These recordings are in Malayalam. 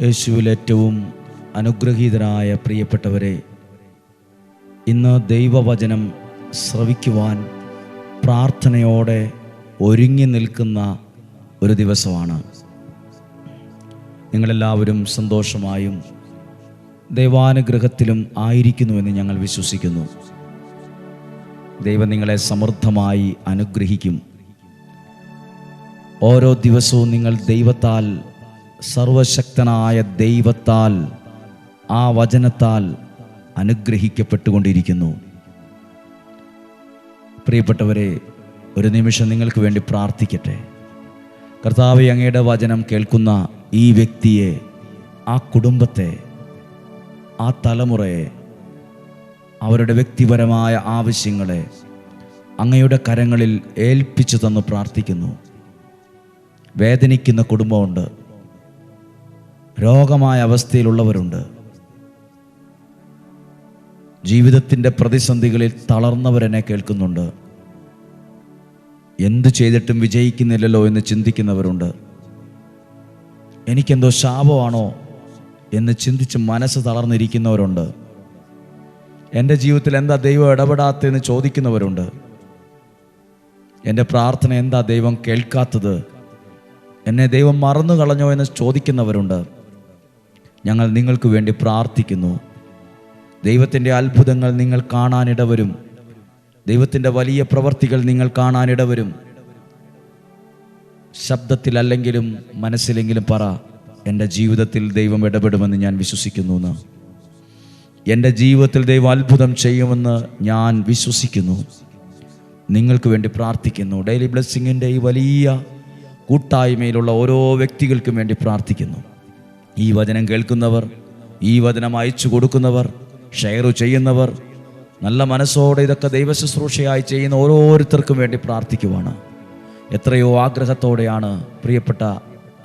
യേശുവിൽ ഏറ്റവും അനുഗ്രഹീതരായ പ്രിയപ്പെട്ടവരെ ഇന്ന് ദൈവവചനം ശ്രവിക്കുവാൻ പ്രാർത്ഥനയോടെ ഒരുങ്ങി നിൽക്കുന്ന ഒരു ദിവസമാണ്. നിങ്ങളെല്ലാവരും സന്തോഷമായും ദൈവാനുഗ്രഹത്തിലും ആയിരിക്കുന്നുവെന്ന് ഞങ്ങൾ വിശ്വസിക്കുന്നു. ദൈവം നിങ്ങളെ സമൃദ്ധമായി അനുഗ്രഹിക്കും. ഓരോ ദിവസവും നിങ്ങൾ ദൈവത്താൽ സർവശക്തനായ ദൈവത്താൽ ആ വചനത്താൽ അനുഗ്രഹിക്കപ്പെട്ടുകൊണ്ടിരിക്കുന്നു. പ്രിയപ്പെട്ടവരെ ഒരു നിമിഷം നിങ്ങൾക്ക് വേണ്ടി പ്രാർത്ഥിക്കട്ടെ. കർത്താവ് അങ്ങയുടെ വചനം കേൾക്കുന്ന ഈ വ്യക്തിയെ ആ കുടുംബത്തെ ആ തലമുറയെ അവരുടെ വ്യക്തിപരമായ ആവശ്യങ്ങളെ അങ്ങയുടെ കരങ്ങളിൽ ഏൽപ്പിച്ചു തന്ന് പ്രാർത്ഥിക്കുന്നു. വേദനിക്കുന്ന കുടുംബമുണ്ട്. രോഗമായ അവസ്ഥയിലുള്ളവരുണ്ട്. ജീവിതത്തിന്റെ പ്രതിസന്ധികളിൽ തളർന്നവരെന്നെ കേൾക്കുന്നുണ്ട്. എന്തു ചെയ്തിട്ടും വിജയിക്കുന്നില്ലല്ലോ എന്ന് ചിന്തിക്കുന്നവരുണ്ട്. എനിക്കെന്തോ ശാപമാണോ എന്ന് ചിന്തിച്ച് മനസ്സ് തളർന്നിരിക്കുന്നവരുണ്ട്. എന്റെ ജീവിതത്തിൽ എന്താ ദൈവം ഇടപെടാത്തതെന്ന് ചോദിക്കുന്നവരുണ്ട്. എന്റെ പ്രാർത്ഥന എന്താ ദൈവം കേൾക്കാത്തത്? എന്നെ ദൈവം മറന്നു കളഞ്ഞോ എന്ന് ചോദിക്കുന്നവരുണ്ട്. ഞങ്ങൾ നിങ്ങൾക്ക് വേണ്ടി പ്രാർത്ഥിക്കുന്നു. ദൈവത്തിന്റെ അത്ഭുതങ്ങൾ നിങ്ങൾ കാണാനിടവരും. ദൈവത്തിന്റെ വലിയ പ്രവർത്തികൾ നിങ്ങൾ കാണാനിടവരും. ശബ്ദത്തിലല്ലെങ്കിലും മനസ്സിലെങ്കിലും പറ എന്റെ ജീവിതത്തിൽ ദൈവം ഇടപെടുമെന്ന് ഞാൻ വിശ്വസിക്കുന്നു എന്ന്. എന്റെ ജീവിതത്തിൽ ദൈവം അത്ഭുതം ചെയ്യുമെന്ന് ഞാൻ വിശ്വസിക്കുന്നു. നിങ്ങൾക്ക് വേണ്ടി പ്രാർത്ഥിക്കുന്നു. ഡെയിലി ബ്ലെസ്സിങ്ങിന്റെ ഈ വലിയ കൂട്ടായ്മയിലുള്ള ഓരോ വ്യക്തികൾക്കും വേണ്ടി പ്രാർത്ഥിക്കുന്നു. ഈ വചനം കേൾക്കുന്നവർ ഈ വചനം അയച്ചു കൊടുക്കുന്നവർ ഷെയർ ചെയ്യുന്നവർ നല്ല മനസ്സോടെ ഇതൊക്കെ ദൈവശുശ്രൂഷയായി ചെയ്യുന്ന ഓരോരുത്തർക്കും വേണ്ടി പ്രാർത്ഥിക്കുവാണ്. എത്രയോ ആഗ്രഹത്തോടെയാണ് പ്രിയപ്പെട്ട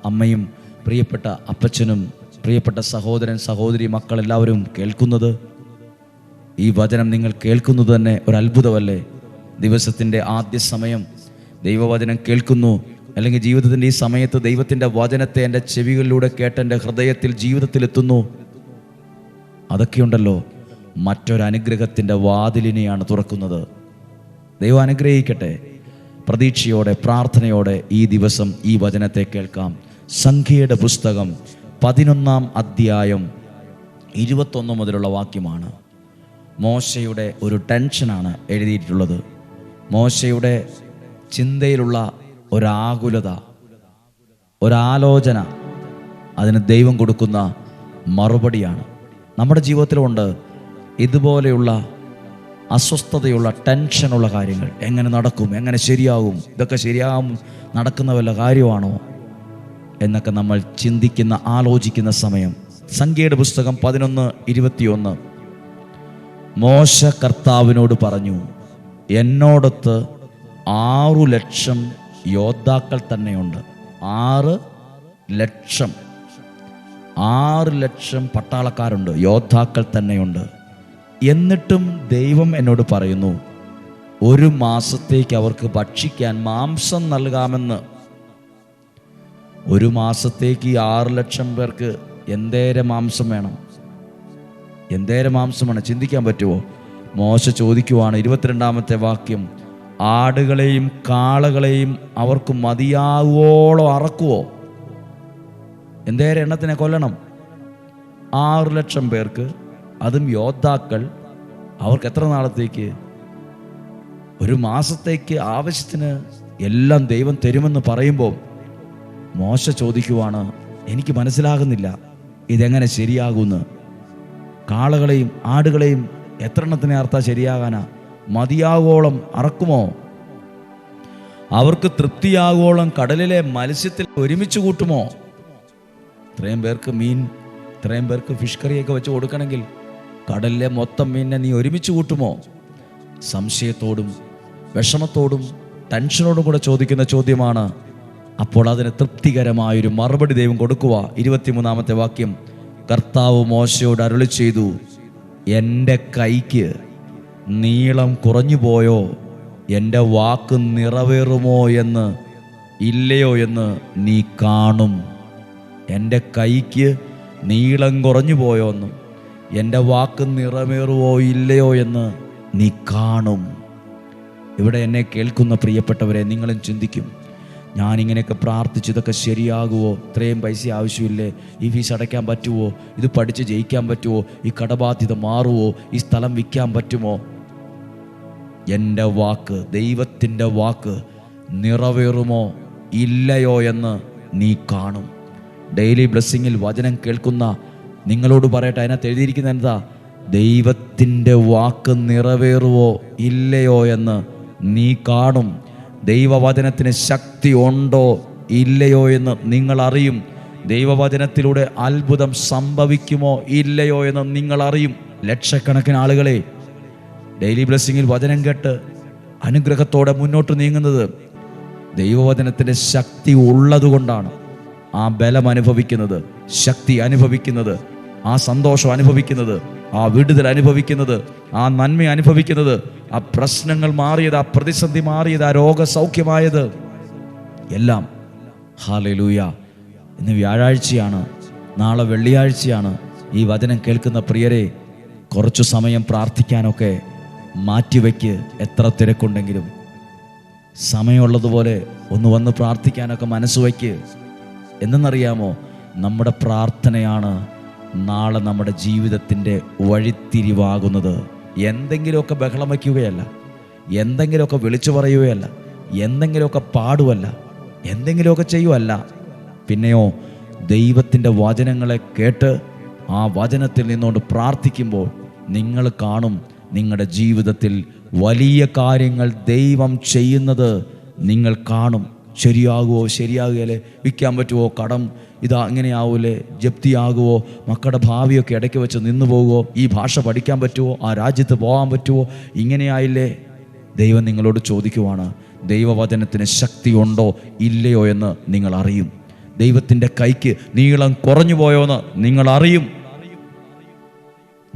അമ്മയും പ്രിയപ്പെട്ട അപ്പച്ചനും പ്രിയപ്പെട്ട സഹോദരൻ സഹോദരി മക്കളെല്ലാവരും കേൾക്കുന്നത്. ഈ വചനം നിങ്ങൾ കേൾക്കുന്നത് തന്നെ ഒരു അത്ഭുതമല്ലേ? ദിവസത്തിന്റെ ആദ്യ സമയം ദൈവവചനം കേൾക്കുന്നു. അല്ലെങ്കിൽ ജീവിതത്തിന്റെ ഈ സമയത്ത് ദൈവത്തിന്റെ വചനത്തെ എന്റെ ചെവികളിലൂടെ കേട്ട് എന്റെ ഹൃദയത്തിൽ ജീവിതത്തിൽ ജീവിതത്തിലെത്തുന്നു അതൊക്കെയുണ്ടല്ലോ മറ്റൊരനുഗ്രഹത്തിന്റെ വാതിലിനെയാണ് തുറക്കുന്നത്. ദൈവം അനുഗ്രഹിക്കട്ടെ. പ്രതീക്ഷയോടെ പ്രാർത്ഥനയോടെ ഈ ദിവസം ഈ വചനത്തെ കേൾക്കാം. സംഖ്യയുടെ പുസ്തകം പതിനൊന്നാം അധ്യായം ഇരുപത്തൊന്ന് മുതലുള്ള വാക്യമാണ്. മോശയുടെ ഒരു ടെൻഷനാണ് എഴുതിയിട്ടുള്ളത്. മോശയുടെ ചിന്തയിലുള്ള ഒരാകുലത ഒരാലോചന അതിന് ദൈവം കൊടുക്കുന്ന മറുപടിയാണ്. നമ്മുടെ ജീവിതത്തിലുണ്ട് ഇതുപോലെയുള്ള അസ്വസ്ഥതയുള്ള ടെൻഷനുള്ള കാര്യങ്ങൾ. എങ്ങനെ നടക്കും എങ്ങനെ ശരിയാകും ഇതൊക്കെ ശരിയാകും നടക്കുന്ന വല്ല കാര്യമാണോ എന്നൊക്കെ നമ്മൾ ചിന്തിക്കുന്ന ആലോചിക്കുന്ന സമയം. സംഖ്യയുടെ പുസ്തകം പതിനൊന്ന് ഇരുപത്തിയൊന്ന്. മോശ കർത്താവിനോട് പറഞ്ഞു എന്നോടൊത്ത് ആറു ലക്ഷം യോദ്ധാക്കൾ തന്നെയുണ്ട്. ആറ് ലക്ഷം. ആറ് ലക്ഷം പട്ടാളക്കാരുണ്ട്. യോദ്ധാക്കൾ തന്നെയുണ്ട്. എന്നിട്ടും ദൈവം എന്നോട് പറയുന്നു ഒരു മാസത്തേക്ക് അവർക്ക് ഭക്ഷിക്കാൻ മാംസം നൽകാമെന്ന്. ഒരു മാസത്തേക്ക് ഈ ആറ് ലക്ഷം പേർക്ക് എന്തേരെ മാംസം വേണം? എന്തേരെ മാംസം വേണം ചിന്തിക്കാൻ പറ്റുമോ? മോശ ചോദിക്കുവാണ് ഇരുപത്തിരണ്ടാമത്തെ വാക്യം. ആടുകളെയും കാളകളെയും അവർക്ക് മതിയാകുവോളം അറക്കുവോ? എന്തേരെ എണ്ണത്തിനെ കൊല്ലണം? ആറ് ലക്ഷം പേർക്ക് അതും യോദ്ധാക്കൾ അവർക്ക് എത്ര നാളത്തേക്ക്? ഒരു മാസത്തേക്ക് ആവശ്യത്തിന് എല്ലാം ദൈവം തരുമെന്ന് പറയുമ്പോൾ മോശ ചോദിക്കുവാണ് എനിക്ക് മനസ്സിലാകുന്നില്ല ഇതെങ്ങനെ ശരിയാകുമെന്ന് കാളകളെയും ആടുകളെയും എത്ര എണ്ണത്തിനെ അർത്ഥ ശരിയാകാനാ? മതിയാകോളം അറക്കുമോ? അവർക്ക് തൃപ്തിയാകോളം കടലിലെ മത്സ്യത്തിൽ ഒരുമിച്ച് കൂട്ടുമോ? ഇത്രയും പേർക്ക് മീൻ ഇത്രയും പേർക്ക് ഫിഷ് കറിയൊക്കെ വെച്ച് കൊടുക്കണമെങ്കിൽ കടലിലെ മൊത്തം മീനിനെ നീ ഒരുമിച്ച് കൂട്ടുമോ? സംശയത്തോടും വിഷമത്തോടും ടെൻഷനോടും കൂടെ ചോദിക്കുന്ന ചോദ്യമാണ്. അപ്പോൾ അതിന് തൃപ്തികരമായൊരു മറുപടി ദൈവം കൊടുക്കുക ഇരുപത്തിമൂന്നാമത്തെ വാക്യം കർത്താവ് മോശയോട് അരുളി ചെയ്തു എന്റെ കൈക്ക് നീളം കുറഞ്ഞു പോയോ എന്റെ വാക്ക് നിറവേറുമോ എന്ന്? ഇല്ലയോ എന്ന് നീ കാണും. എന്റെ കൈക്ക് നീളം കുറഞ്ഞു പോയോ എന്നും എന്റെ വാക്ക് നിറവേറുമോ ഇല്ലയോ എന്ന് നീ കാണും. ഇവിടെ എന്നെ കേൾക്കുന്ന പ്രിയപ്പെട്ടവരെ നിങ്ങളും ചിന്തിക്കും ഞാനിങ്ങനെയൊക്കെ പ്രാർത്ഥിച്ച് ഇതൊക്കെ ശരിയാകുമോ ഇത്രയും പൈസ ആവശ്യമില്ലേ? ഈ ഫീസ് അടയ്ക്കാൻ പറ്റുമോ ഇത് പഠിച്ച് ജയിക്കാൻ പറ്റുമോ ഈ കടബാധ്യത മാറുമോ ഈ സ്ഥലം വിൽക്കാൻ പറ്റുമോ? എന്റെ വാക്ക് ദൈവത്തിന്റെ വാക്ക് നിറവേറുമോ ഇല്ലയോ എന്ന് നീ കാണും. ഡെയിലി ബ്ലെസ്സിങ്ങിൽ വചനം കേൾക്കുന്ന നിങ്ങളോട് പറയട്ടെ അതിനകത്ത് എഴുതിയിരിക്കുന്ന എന്താ? ദൈവത്തിന്റെ വാക്ക് നിറവേറുവോ ഇല്ലയോ എന്ന് നീ കാണും. ദൈവവചനത്തിന് ശക്തി ഉണ്ടോ ഇല്ലയോ എന്ന് നിങ്ങൾ അറിയും. ദൈവവചനത്തിലൂടെ അത്ഭുതം സംഭവിക്കുമോ ഇല്ലയോ എന്ന് നിങ്ങൾ അറിയും. ലക്ഷക്കണക്കിന് ആളുകളെ ഡെയിലി ബ്ലെസ്സിങ്ങിൽ വചനം കേട്ട് അനുഗ്രഹത്തോടെ മുന്നോട്ട് നീങ്ങുന്നത് ദൈവവചനത്തിന്റെ ശക്തി ഉള്ളതുകൊണ്ടാണ്. ആ ബലം അനുഭവിക്കുന്നത് ശക്തി അനുഭവിക്കുന്നത് ആ സന്തോഷം അനുഭവിക്കുന്നത് ആ വിടുതൽ അനുഭവിക്കുന്നത് ആ നന്മ അനുഭവിക്കുന്നത് ആ പ്രശ്നങ്ങൾ മാറിയത് ആ പ്രതിസന്ധി മാറിയത് ആ രോഗസൗഖ്യമായത് എല്ലാം. ഹാലലൂയ ഇന്ന് വ്യാഴാഴ്ചയാണ് നാളെ വെള്ളിയാഴ്ചയാണ് ഈ വചനം കേൾക്കുന്ന പ്രിയരെ കുറച്ചു സമയം പ്രാർത്ഥിക്കാനൊക്കെ മാറ്റിവെക്ക് എത്ര തിരക്കുണ്ടെങ്കിലും. സമയമുള്ളതുപോലെ ഒന്ന് വന്ന് പ്രാർത്ഥിക്കാനൊക്കെ മനസ്സ് വയ്ക്ക്. എന്തെന്നറിയാമോ നമ്മുടെ പ്രാർത്ഥനയാണ് നാളെ നമ്മുടെ ജീവിതത്തിന്റെ വഴിത്തിരിവാകുന്നത്. എന്തെങ്കിലുമൊക്കെ ബഹളം വയ്ക്കുകയല്ല എന്തെങ്കിലുമൊക്കെ വിളിച്ചു പറയുകയല്ല എന്തെങ്കിലുമൊക്കെ പാടുവല്ല എന്തെങ്കിലുമൊക്കെ ചെയ്യുമല്ല പിന്നെയോ ദൈവത്തിന്റെ വചനങ്ങളെ കേട്ട് ആ വചനത്തിൽ നിന്നുകൊണ്ട് പ്രാർത്ഥിക്കുമ്പോൾ നിങ്ങൾ കാണും നിങ്ങളുടെ ജീവിതത്തിൽ വലിയ കാര്യങ്ങൾ ദൈവം ചെയ്യുന്നത് നിങ്ങൾ കാണും. ശരിയാകുമോ ശരിയാകുകയല്ലേ? വിൽക്കാൻ പറ്റുമോ കടം ഇതാ അങ്ങനെയാവൂലേ ജപ്തിയാകുമോ മക്കളുടെ ഭാവിയൊക്കെ ഇടയ്ക്ക് വെച്ച് നിന്നു പോകുമോ ഈ ഭാഷ പഠിക്കാൻ പറ്റുമോ ആ രാജ്യത്ത് പോകാൻ പറ്റുമോ ഇങ്ങനെയായില്ലേ ദൈവം നിങ്ങളോട് ചോദിക്കുവാണ് ദൈവവചനത്തിന് ശക്തി ഉണ്ടോ? ഇല്ലയോ എന്ന് നിങ്ങൾ അറിയും. ദൈവത്തിന്റെ കൈക്ക് നീളം കുറഞ്ഞു പോയോ എന്ന് നിങ്ങൾ അറിയും.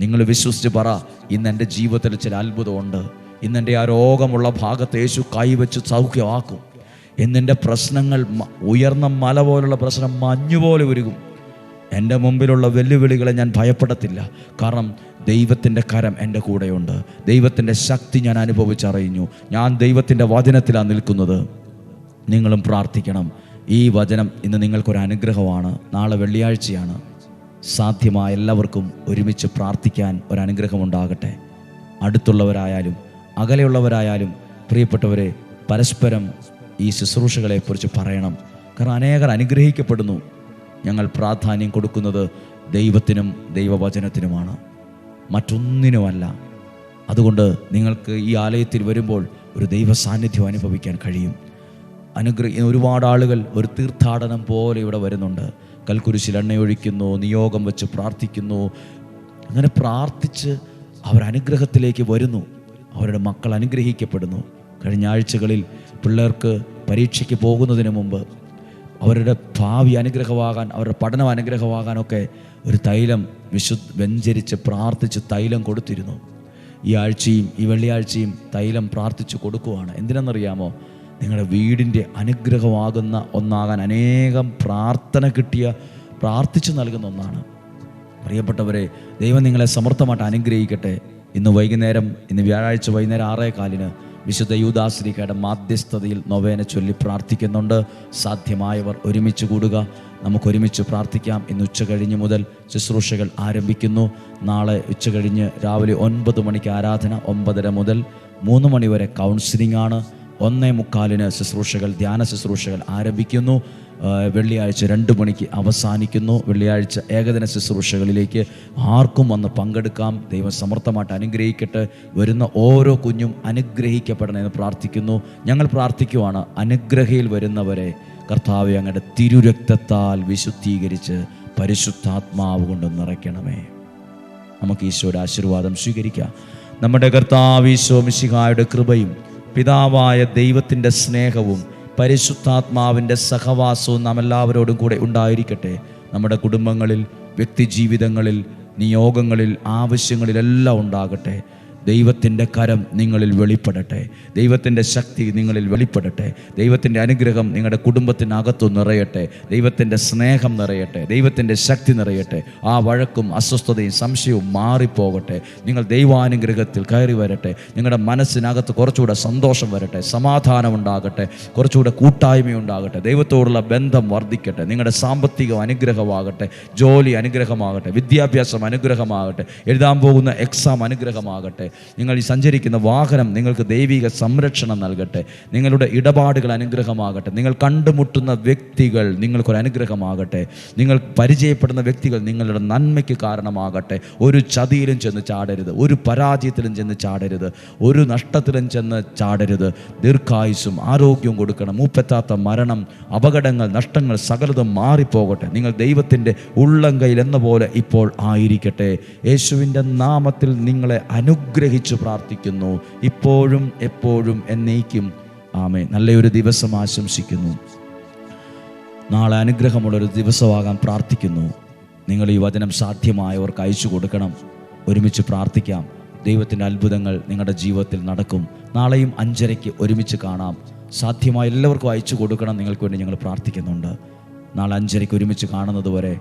നിങ്ങൾ വിശ്വസിച്ച് പറ ഇന്ന് എന്റെ ജീവിതത്തിൽ ചില അത്ഭുതമുണ്ട്. ഇന്ന് എന്റെ ആ രോഗമുള്ള ഭാഗത്ത് യേശു കൈവച്ച് സൗഖ്യമാക്കും. ഇന്നെന്റെ പ്രശ്നങ്ങൾ ഉയർന്ന മല പോലുള്ള പ്രശ്നം മഞ്ഞുപോലെ ഉരുകും. എന്റെ മുമ്പിലുള്ള വെല്ലുവിളികളെ ഞാൻ ഭയപ്പെടത്തില്ല. കാരണം ദൈവത്തിന്റെ കരം എന്റെ കൂടെയുണ്ട്. ദൈവത്തിന്റെ ശക്തി ഞാൻ അനുഭവിച്ചറിയുന്നു. ഞാൻ ദൈവത്തിന്റെ വചനത്തിലാണ് നിൽക്കുന്നത്. നിങ്ങളും പ്രാർത്ഥിക്കണം. ഈ വചനം ഇന്ന് നിങ്ങൾക്കൊരു അനുഗ്രഹമാണ്. നാളെ വെള്ളിയാഴ്ചയാണ്. സാധ്യമായ എല്ലാവർക്കും ഒരുമിച്ച് പ്രാർത്ഥിക്കാൻ ഒരനുഗ്രഹമുണ്ടാകട്ടെ. അടുത്തുള്ളവരായാലും അകലെയുള്ളവരായാലും പ്രിയപ്പെട്ടവരെ പരസ്പരം ഈ ശുശ്രൂഷകളെക്കുറിച്ച് പറയണം. കാരണം അനേകർ അനുഗ്രഹിക്കപ്പെടുന്നു. ഞങ്ങൾ പ്രാധാന്യം കൊടുക്കുന്നത് ദൈവത്തിനും ദൈവവചനത്തിനുമാണ്. മറ്റൊന്നിനുമല്ല. അതുകൊണ്ട് നിങ്ങൾക്ക് ഈ ആലയത്തിൽ വരുമ്പോൾ ഒരു ദൈവ സാന്നിധ്യം അനുഭവിക്കാൻ കഴിയും. അനുഗ്രഹ ഒരുപാട് ആളുകൾ ഒരു തീർത്ഥാടനം പോലെ ഇവിടെ വരുന്നുണ്ട്. കൽക്കുരിശിൽ എണ്ണയൊഴിക്കുന്നു നിയോഗം വെച്ച് പ്രാർത്ഥിക്കുന്നു. അങ്ങനെ പ്രാർത്ഥിച്ച് അവരനുഗ്രഹത്തിലേക്ക് വരുന്നു. അവരുടെ മക്കൾ അനുഗ്രഹിക്കപ്പെടുന്നു. കഴിഞ്ഞ ആഴ്ചകളിൽ പിള്ളേർക്ക് പരീക്ഷയ്ക്ക് പോകുന്നതിന് മുമ്പ് അവരുടെ ഭാവി അനുഗ്രഹമാകാൻ അവരുടെ പഠനം അനുഗ്രഹമാകാനൊക്കെ ഒരു തൈലം വിശു വ്യഞ്ചരിച്ച് പ്രാർത്ഥിച്ച് തൈലം കൊടുത്തിരുന്നു. ഈ ആഴ്ചയും ഈ വെള്ളിയാഴ്ചയും തൈലം പ്രാർത്ഥിച്ച് കൊടുക്കുവാണ്. എന്തിനെന്നറിയാമോ? നിങ്ങളുടെ വീടിന്റെ അനുഗ്രഹമാകുന്ന ഒന്നാകാൻ അനേകം പ്രാർത്ഥന കിട്ടിയ പ്രാർത്ഥിച്ചു നൽകുന്ന ഒന്നാണ്. പ്രിയപ്പെട്ടവരെ ദൈവം നിങ്ങളെ സമർത്ഥമായിട്ട് അനുഗ്രഹിക്കട്ടെ. ഇന്ന് വൈകുന്നേരം ഇന്ന് വ്യാഴാഴ്ച വൈകുന്നേരം ആറേ കാലിന് വിശുദ്ധ യൂദാശ്രീകയുടെ മാധ്യസ്ഥതയിൽ നൊവേനെ ചൊല്ലി പ്രാർത്ഥിക്കുന്നുണ്ട്. സാധ്യമായവർ ഒരുമിച്ച് കൂടുക. നമുക്ക് ഒരുമിച്ച് പ്രാർത്ഥിക്കാം. ഇന്ന് ഉച്ച കഴിഞ്ഞ് മുതൽ ശുശ്രൂഷകൾ ആരംഭിക്കുന്നു. നാളെ ഉച്ച കഴിഞ്ഞ് രാവിലെ ഒൻപത് മണിക്ക് ആരാധന ഒമ്പതര മുതൽ മൂന്ന് മണിവരെ കൗൺസിലിംഗ് ആണ്. ഒന്നേ മുക്കാലിന് ശുശ്രൂഷകൾ ധ്യാന ശുശ്രൂഷകൾ ആരംഭിക്കുന്നു. വെള്ളിയാഴ്ച രണ്ട് മണിക്ക് അവസാനിക്കുന്നു. വെള്ളിയാഴ്ച ഏകദിന ശുശ്രൂഷകളിലേക്ക് ആർക്കും വന്ന് പങ്കെടുക്കാം. ദൈവം സമർത്ഥമായിട്ട് അനുഗ്രഹിക്കട്ടെ. വരുന്ന ഓരോ കുഞ്ഞും അനുഗ്രഹിക്കപ്പെടണമെന്ന് പ്രാർത്ഥിക്കുന്നു. ഞങ്ങൾ പ്രാർത്ഥിക്കുവാണ് അനുഗ്രഹയിൽ വരുന്നവരെ കർത്താവ് അങ്ങയുടെ തിരുരക്തത്താൽ വിശുദ്ധീകരിച്ച് പരിശുദ്ധാത്മാവ് കൊണ്ട് നിറയ്ക്കണമേ. നമുക്ക് ഈശോയുടെ ആശീർവാദം സ്വീകരിക്കാം. നമ്മുടെ കർത്താവ് ഈശോ മിശിഹായുടെ കൃപയും പിതാവായ ദൈവത്തിന്റെ സ്നേഹവും പരിശുദ്ധാത്മാവിന്റെ സഹവാസവും നാം എല്ലാവരോടും കൂടെ ഉണ്ടായിരിക്കട്ടെ. നമ്മുടെ കുടുംബങ്ങളിൽ വ്യക്തിജീവിതങ്ങളിൽ നിയോഗങ്ങളിൽ ആവശ്യങ്ങളിലെല്ലാം ഉണ്ടാകട്ടെ. ദൈവത്തിന്റെ കരം നിങ്ങളിൽ വെളിപ്പെടട്ടെ. ദൈവത്തിന്റെ ശക്തി നിങ്ങളിൽ വെളിപ്പെടട്ടെ. ദൈവത്തിന്റെ അനുഗ്രഹം നിങ്ങളുടെ കുടുംബത്തിനകത്തു നിറയട്ടെ. ദൈവത്തിന്റെ സ്നേഹം നിറയട്ടെ. ദൈവത്തിന്റെ ശക്തി നിറയട്ടെ. ആ വഴക്കും അസ്വസ്ഥതയും സംശയവും മാറിപ്പോകട്ടെ. നിങ്ങൾ ദൈവാനുഗ്രഹത്തിൽ കയറി വരട്ടെ. നിങ്ങളുടെ മനസ്സിനകത്ത് കുറച്ചുകൂടെ സന്തോഷം വരട്ടെ. സമാധാനം ഉണ്ടാകട്ടെ. കുറച്ചുകൂടെ കൂട്ടായ്മ ഉണ്ടാകട്ടെ. ദൈവത്തോടുള്ള ബന്ധം വർദ്ധിക്കട്ടെ. നിങ്ങളുടെ സാമ്പത്തികം അനുഗ്രഹമാകട്ടെ. ജോലി അനുഗ്രഹമാകട്ടെ. വിദ്യാഭ്യാസം അനുഗ്രഹമാകട്ടെ. എഴുതാൻ പോകുന്ന എക്സാം അനുഗ്രഹമാകട്ടെ. നിങ്ങൾ ഈ സഞ്ചരിക്കുന്ന വാഹനം നിങ്ങൾക്ക് ദൈവിക സംരക്ഷണം നൽകട്ടെ. നിങ്ങളുടെ ഇടപാടുകൾ അനുഗ്രഹമാകട്ടെ. നിങ്ങൾ കണ്ടുമുട്ടുന്ന വ്യക്തികൾ നിങ്ങൾക്കൊരു അനുഗ്രഹമാകട്ടെ. നിങ്ങൾ പരിചയപ്പെടുന്ന വ്യക്തികൾ നിങ്ങളുടെ നന്മയ്ക്ക് കാരണമാകട്ടെ. ഒരു ചതിയിലും ചെന്ന് ചാടരുത്. ഒരു പരാജയത്തിലും ചെന്ന് ചാടരുത്. ഒരു നഷ്ടത്തിലും ചെന്ന് ചാടരുത്. ദീർഘായുസും ആരോഗ്യവും കൊടുക്കണം. മൂപ്പെത്താത്ത മരണം അപകടങ്ങൾ നഷ്ടങ്ങൾ സകലതും മാറിപ്പോകട്ടെ. നിങ്ങൾ ദൈവത്തിന്റെ ഉള്ളം കയ്യിൽ എന്ന പോലെ ഇപ്പോൾ ആയിരിക്കട്ടെ. യേശുവിന്റെ നാമത്തിൽ നിങ്ങളെ അനുഗ്രഹിച്ചു പ്രാർത്ഥിക്കുന്നു. ഇപ്പോഴും എപ്പോഴും എന്നേക്കും. ആമേ നല്ലൊരു ദിവസം ആശംസിക്കുന്നു. നാളെ അനുഗ്രഹമുള്ളൊരു ദിവസമാകാൻ പ്രാർത്ഥിക്കുന്നു. നിങ്ങൾ ഈ വചനം സാധ്യമായവർക്ക് അയച്ചു കൊടുക്കണം. ഒരുമിച്ച് പ്രാർത്ഥിക്കാം. ദൈവത്തിന്റെ അത്ഭുതങ്ങൾ നിങ്ങളുടെ ജീവിതത്തിൽ നടക്കും. നാളെയും അഞ്ചരയ്ക്ക് ഒരുമിച്ച് കാണാം. സാധ്യമായ എല്ലാവർക്കും അയച്ചു കൊടുക്കണം. നിങ്ങൾക്ക് വേണ്ടി ഞങ്ങൾ പ്രാർത്ഥിക്കുന്നുണ്ട്. നാളെ അഞ്ചരയ്ക്ക് ഒരുമിച്ച് കാണുന്നത് വരെ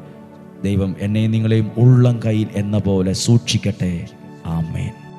ദൈവം എന്നെയും നിങ്ങളെയും ഉള്ളം കയ്യിൽ എന്ന പോലെ സൂക്ഷിക്കട്ടെ. ആമേൻ.